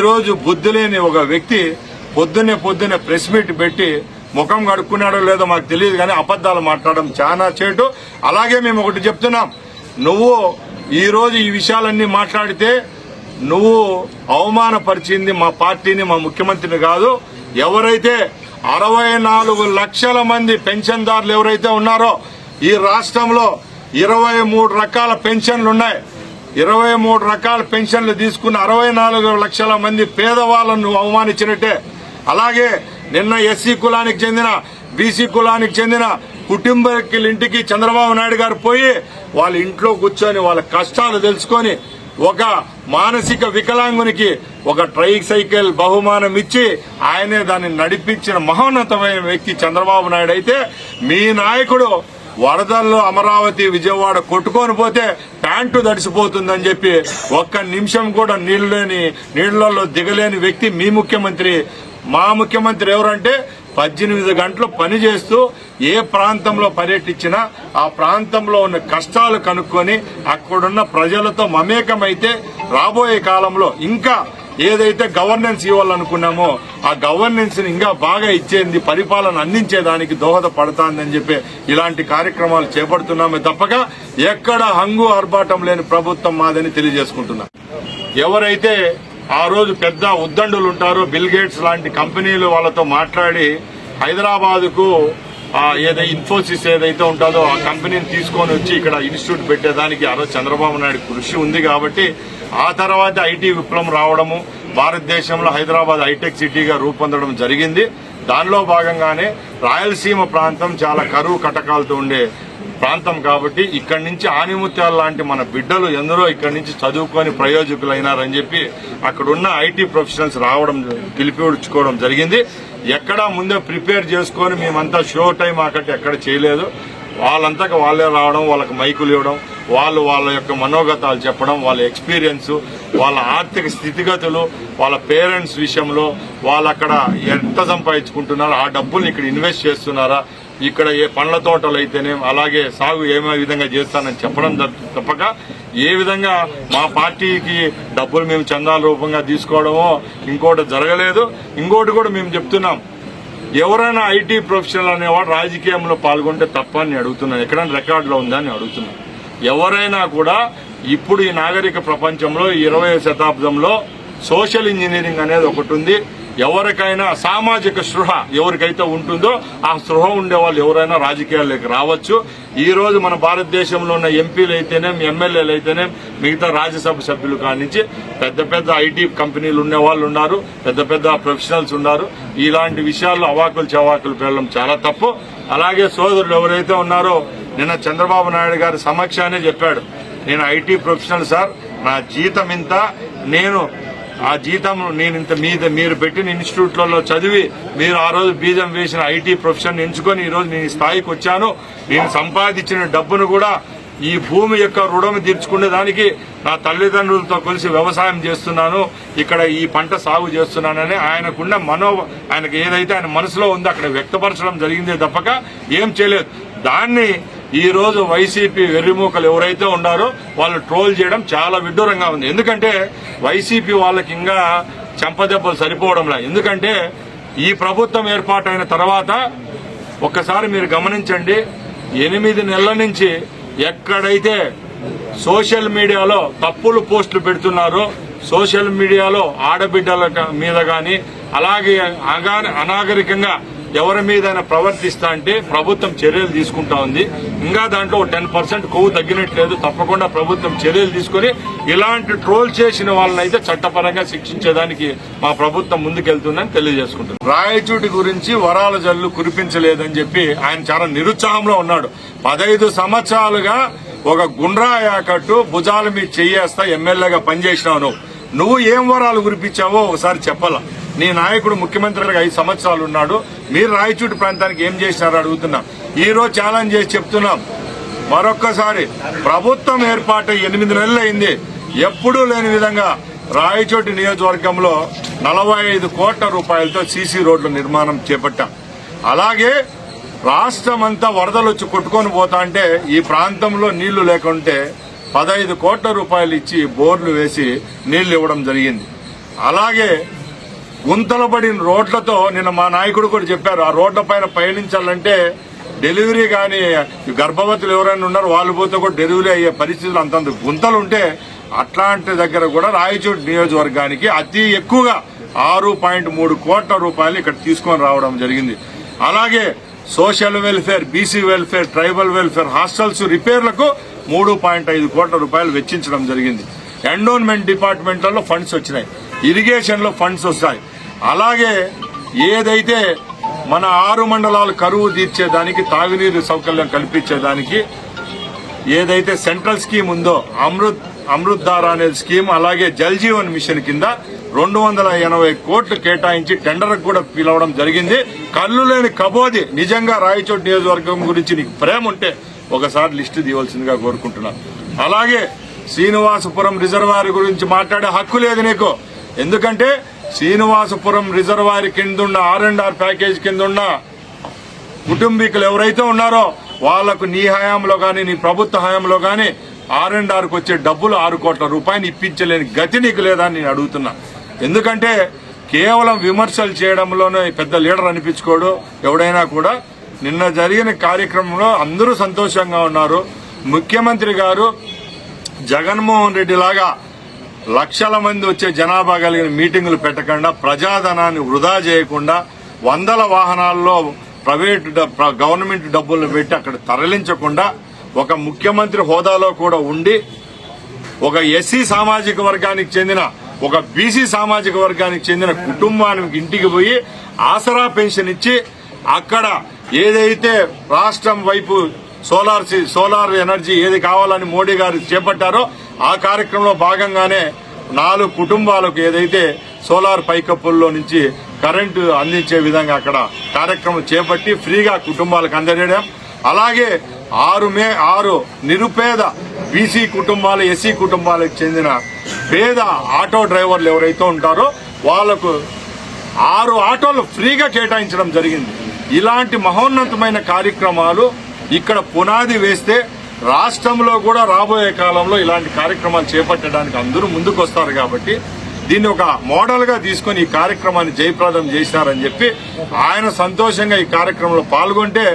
ఈరోజు బుద్ధి లేని ఒక వ్యక్తి పొద్దున్నే పొద్దున్నే ప్రెస్ మీట్ పెట్టి ముఖం కడుక్కున్నాడో లేదో మాకు తెలియదు కానీ అబద్దాలు మాట్లాడడం చాలా చేటు. అలాగే మేము ఒకటి చెప్తున్నాం. నువ్వు ఈరోజు ఈ విషయాలన్నీ మాట్లాడితే నువ్వు అవమానపరిచింది మా పార్టీని మా ముఖ్యమంత్రిని కాదు. ఎవరైతే అరవై నాలుగు లక్షల మంది పెన్షన్దారులు ఎవరైతే ఉన్నారో ఈ రాష్ట్రంలో ఇరవై మూడు రకాల పెన్షన్లు ఉన్నాయి. ఇరవై మూడు రకాల పెన్షన్లు తీసుకున్న అరవై నాలుగు లక్షల మంది పేదవాళ్ళను అవమానించినట్టే. అలాగే నిన్న ఎస్సీ కులానికి చెందిన బీసీ కులానికి చెందిన కుటుంబీకుల ఇంటికి చంద్రబాబు నాయుడు గారు పోయి వాళ్ళ ఇంట్లో కూర్చొని వాళ్ళ కష్టాలు తెలుసుకొని ఒక మానసిక వికలాంగునికి ఒక ట్రై సైకిల్ బహుమానం ఇచ్చి ఆయనే దాన్ని నడిపించిన మహోన్నతమైన వ్యక్తి చంద్రబాబు నాయుడు అయితే మీ నాయకుడు వరదల్లో అమరావతి విజయవాడ కొట్టుకొని పోతే ప్యాంటు దడిసిపోతుందని చెప్పి ఒక్క నిమిషం కూడా నీళ్ళు లేని నీళ్ళలో దిగలేని వ్యక్తి మీ ముఖ్యమంత్రి. మా ముఖ్యమంత్రి ఎవరంటే పద్దెనిమిది గంటలు పని చేస్తూ ఏ ప్రాంతంలో పర్యటించినా ఆ ప్రాంతంలో ఉన్న కష్టాలు కనుక్కొని అక్కడున్న ప్రజలతో మమేకమైతే రాబోయే కాలంలో ఇంకా ఏదైతే గవర్నెన్స్ ఇవ్వాలనుకున్నామో ఆ గవర్నెన్స్ని ఇంకా బాగా ఇచ్చేది పరిపాలన అందించేదానికి దోహదపడతాందని చెప్పి ఇలాంటి కార్యక్రమాలు చేపడుతున్నామే తప్పక. ఎక్కడ హంగు ఆర్భాటం లేని ప్రభుత్వం మాదని తెలియజేసుకుంటున్నా. ఎవరైతే ఆ రోజు పెద్ద ఉద్దండులు ఉంటారో బిల్ గేట్స్ లాంటి కంపెనీలు వాళ్ళతో మాట్లాడి హైదరాబాద్కు ఏదైతే ఇన్ఫోసిస్ ఏదైతే ఉంటుందో ఆ కంపెనీని తీసుకొని వచ్చి ఇక్కడ ఇన్స్టిట్యూట్ పెట్టేదానికి ఆ రోజు చంద్రబాబు నాయుడు కృషి ఉంది కాబట్టి ఆ తర్వాత ఐటీ విప్లవం రావడము భారతదేశంలో హైదరాబాద్ హైటెక్ సిటీగా రూపొందడం జరిగింది. దానిలో భాగంగానే రాయలసీమ ప్రాంతం చాలా కరువు కటకాలతో ఉండే ప్రాంతం కాబట్టి ఇక్కడి నుంచి ఆనిముత్యాల లాంటి మన బిడ్డలు ఎందరో ఇక్కడి నుంచి చదువుకొని ప్రయోజకులైనారని చెప్పి అక్కడున్న ఐటీ ప్రొఫెషనల్స్ రావడం పిలిపించుకోవడం జరిగింది. ఎక్కడా ముందే ప్రిపేర్ చేసుకొని మేమంతా షో టైం అక్కడ ఎక్కడ చేయలేదు. వాళ్ళంతకు వాళ్ళే రావడం వాళ్ళకి మైకులు ఇవ్వడం వాళ్ళు వాళ్ళ యొక్క మనోగతాలు చెప్పడం వాళ్ళ ఎక్స్పీరియన్స్ వాళ్ళ ఆర్థిక స్థితిగతులు వాళ్ళ పేరెంట్స్ విషయంలో వాళ్ళు అక్కడ ఎంత సంపాదించుకుంటున్నారు ఆ డబ్బుల్ని ఇక్కడ ఇన్వెస్ట్ చేస్తున్నారా ఇక్కడ ఏ పండ్ల తోటలు అయితేనే అలాగే సాగు ఏమే విధంగా చేస్తానని చెప్పడం తప్ప- తప్పక ఏ విధంగా మా పార్టీకి డబ్బులు మేము చందాల రూపంగా తీసుకోవడమో ఇంకోటి జరగలేదు. ఇంకోటి కూడా మేము చెప్తున్నాం. ఎవరైనా ఐటీ ప్రొఫెషనల్ అనేవాడు రాజకీయంలో పాల్గొంటే తప్ప అని అడుగుతున్నాను. ఎక్కడైనా రికార్డులో ఉందా అని అడుగుతున్నాను. ఎవరైనా కూడా ఇప్పుడు ఈ నాగరిక ప్రపంచంలో ఈ ఇరవై శతాబ్దంలో సోషల్ ఇంజనీరింగ్ అనేది ఒకటి ఉంది. ఎవరికైనా సామాజిక స్పృహ ఎవరికైతే ఉంటుందో ఆ స్పృహ ఉండే వాళ్ళు ఎవరైనా రాజకీయాల్లోకి రావచ్చు. ఈ రోజు మన భారతదేశంలో ఉన్న ఎంపీలు అయితేనే ఎమ్మెల్యేలు అయితేనే మిగతా రాజ్యసభ సభ్యులు కానించి పెద్ద పెద్ద ఐటీ కంపెనీలు ఉండే వాళ్ళు ఉన్నారు పెద్ద పెద్ద ప్రొఫెషనల్స్ ఉన్నారు. ఇలాంటి విషయాల్లో అవాకులు చవాకులు పెళ్ళడం చాలా తప్పు. అలాగే సోదరులు ఎవరైతే ఉన్నారో నిన్న చంద్రబాబు నాయుడు గారి సమక్షానే చెప్పాడు. నేను ఐటీ ప్రొఫెషనల్ సార్ నా జీతం ఇంత నేను ఆ జీతం నేను ఇంత మీద మీరు పెట్టిన ఇన్స్టిట్యూట్లలో చదివి మీరు ఆ రోజు బీజం వేసిన ఐటీ ప్రొఫెషన్ ఎంచుకొని ఈరోజు నేను ఈ స్థాయికి వచ్చాను. నేను సంపాదించిన డబ్బును కూడా ఈ భూమి యొక్క రుణం తీర్చుకునే దానికి నా తల్లిదండ్రులతో కలిసి వ్యవసాయం చేస్తున్నాను. ఇక్కడ ఈ పంట సాగు చేస్తున్నానని ఆయనకున్న మనో ఆయనకు ఏదైతే ఆయన మనసులో ఉందో అక్కడ వ్యక్తపరచడం జరిగిందే తప్పక. ఏం చేయలేదు. దాన్ని ఈ రోజు వైసీపీ వెర్రిమూకలు ఎవరైతే ఉన్నారో వాళ్ళు ట్రోల్ చేయడం చాలా విడ్డూరంగా ఉంది. ఎందుకంటే వైసీపీ వాళ్ళకి ఇంకా చెంపదెబ్బలు సరిపోవడంలా. ఎందుకంటే ఈ ప్రభుత్వం ఏర్పాటైన తర్వాత ఒక్కసారి మీరు గమనించండి ఎనిమిది నెలల నుంచి ఎక్కడైతే సోషల్ మీడియాలో తప్పులు పోస్టులు పెడుతున్నారో సోషల్ మీడియాలో ఆడబిడ్డల మీద కానీ అలాగే అనాగరికంగా ఎవరి మీదైనా ప్రవర్తిస్తా అంటే ప్రభుత్వం చర్యలు తీసుకుంటా ఉంది. ఇంకా దాంట్లో టెన్ పర్సెంట్ కొవ్వు తగ్గినట్లేదు. తప్పకుండా ప్రభుత్వం చర్యలు తీసుకొని ఇలాంటి ట్రోల్ చేసిన వాళ్ళని అయితే చట్టపరంగా శిక్షించేదానికి మా ప్రభుత్వం ముందుకెళ్తుందని తెలియజేసుకుంటుంది రాయచూటి గురించి వరాల జల్లు కురిపించలేదని చెప్పి ఆయన చాలా నిరుత్సాహంలో ఉన్నాడు. పదహైదు సంవత్సరాలుగా ఒక గుండ్రా యాకట్టు భుజాల మీద చెయ్యేస్తా ఎమ్మెల్యేగా పనిచేసినావు నువ్వు నువ్వు ఏం వరాలు కురిపించావో ఒకసారి చెప్పాలా? నీ నాయకుడు ముఖ్యమంత్రిగా ఐదు సంవత్సరాలు ఉన్నాడు. మీరు రాయచూటి ప్రాంతానికి ఏం చేసినారో అడుగుతున్నాం. ఈ రోజు ఛాలెంజ్ చేసి చెప్తున్నాం. మరొక్కసారి ప్రభుత్వం ఏర్పాటు ఎనిమిది నెలలు అయింది. ఎప్పుడూ లేని విధంగా రాయచోటి నియోజకవర్గంలో నలభై ఐదు కోట్ల రూపాయలతో సీసీ రోడ్ల నిర్మాణం చేపట్టాం. అలాగే రాష్ట్రం అంతా వరదలు వచ్చి కొట్టుకొని పోతా అంటే ఈ ప్రాంతంలో నీళ్ళు లేకుంటే పదహైదు కోట్ల రూపాయలు ఇచ్చి బోర్లు వేసి నీళ్ళు ఇవ్వడం జరిగింది. అలాగే గుంతలు పడిన రోడ్లతో నిన్న మా నాయకుడు కూడా చెప్పారు ఆ రోడ్ల పైన పయనించాలంటే డెలివరీ కానీ గర్భవతులు ఎవరైనా ఉన్నారో వాళ్ళు పోతే కూడా డెలివరీ అయ్యే పరిస్థితులు అంతంత గుంతలు ఉంటే అట్లాంటి దగ్గర కూడా రాయచోటి నియోజకవర్గానికి అతి ఎక్కువగా ఆరు పాయింట్ మూడు కోట్ల రూపాయలు ఇక్కడ తీసుకొని రావడం జరిగింది. అలాగే social welfare BC welfare tribal welfare hostels రిపేర్లకు మూడు పాయింట్ ఐదు కోట్ల రూపాయలు వెచ్చించడం జరిగింది. ఎండోన్మెంట్ డిపార్ట్మెంట్లలో ఫండ్స్ వచ్చినాయి. ఇరిగేషన్లో ఫండ్స్ వస్తాయి. అలాగే ఏదైతే మన ఆరు మండలాలు కరువు తీర్చేదానికి తాగునీరు సౌకర్యం కల్పించేదానికి ఏదైతే సెంట్రల్ స్కీమ్ ఉందో అమృత్ అమృత్ ధార అనే స్కీమ్ అలాగే జల్ జీవన్ మిషన్ కింద రెండు వందల ఎనభై కోట్లు కేటాయించి టెండర్ కూడా పిలవడం జరిగింది. కళ్ళు లేని కబోది నిజంగా రాయచోటి నియోజకవర్గం గురించి నీకు ప్రేమ ఉంటే ఒకసారి లిస్టు తీయవలసిందిగా కోరుకుంటున్నాను అలాగే శ్రీనివాసపురం రిజర్వాయర్ గురించి మాట్లాడే హక్కు లేదు నీకు. ఎందుకంటే శ్రీనివాసపురం రిజర్వాయర్ కిందున్న ఆర్ అండ్ ఆర్ ప్యాకేజ్ కిందున్న కుటుంబీకులు ఎవరైతే ఉన్నారో వాళ్ళకు నీ హయాంలో కానీ నీ ప్రభుత్వ హయాంలో కానీ ఆర్ అండ్ ఆర్కి వచ్చే డబ్బులు ఆరు కోట్ల రూపాయలు ఇప్పించలేని గతి నీకు లేదా అని నేను అడుగుతున్నా. ఎందుకంటే కేవలం విమర్శలు చేయడంలోనే పెద్ద లీడర్ అనిపించుకోడు. ఎవడైనా కూడా నిన్న జరిగిన కార్యక్రమంలో అందరూ సంతోషంగా ఉన్నారు. ముఖ్యమంత్రి గారు జగన్మోహన్ రెడ్డి లాగా లక్షల మంది వచ్చే జనాభా కలిగిన మీటింగులు పెట్టకుండా ప్రజాధనాన్ని వృధా చేయకుండా వందల వాహనాల్లో ప్రైవేట్ గవర్నమెంట్ డబ్బులు పెట్టి అక్కడ తరలించకుండా ఒక ముఖ్యమంత్రి హోదాలో కూడా ఉండి ఒక ఎస్సీ సామాజిక వర్గానికి చెందిన ఒక బీసీ సామాజిక వర్గానికి చెందిన కుటుంబానికి ఇంటికి పోయి ఆసరా పెన్షన్ ఇచ్చి అక్కడ ఏదైతే రాష్ట్రం వైపు సోలార్ సి- సోలార్ ఎనర్జీ ఏది కావాలని మోడీ గారు చేపట్టారో ఆ కార్యక్రమంలో భాగంగానే నాలుగు కుటుంబాలకు ఏదైతే సోలార్ పైకప్పుల్లో నుంచి కరెంటు అందించే విధంగా అక్కడ కార్యక్రమం చేపట్టి ఫ్రీగా కుటుంబాలకు అందజేయడం. అలాగే ఆరు మే ఆరు నిరుపేద బీసీ కుటుంబాలు ఎస్సీ కుటుంబాలకు చెందిన పేద ఆటో డ్రైవర్లు ఎవరైతే ఉంటారో వాళ్ళకు ఆరు ఆటోలు ఫ్రీగా కేటాయించడం జరిగింది. ఇలాంటి మహోన్నతమైన కార్యక్రమాలు ఇక్కడ పునాది వేస్తే రాష్ట్రంలో కూడా రాబోయే కాలంలో ఇలాంటి కార్యక్రమాలు చేపట్టడానికి అందరూ ముందుకు వస్తారు కాబట్టి దీన్ని ఒక మోడల్గా తీసుకొని ఈ కార్యక్రమాన్ని జయప్రదం చేసినారని చెప్పి ఆయన సంతోషంగా ఈ కార్యక్రమంలో పాల్గొంటే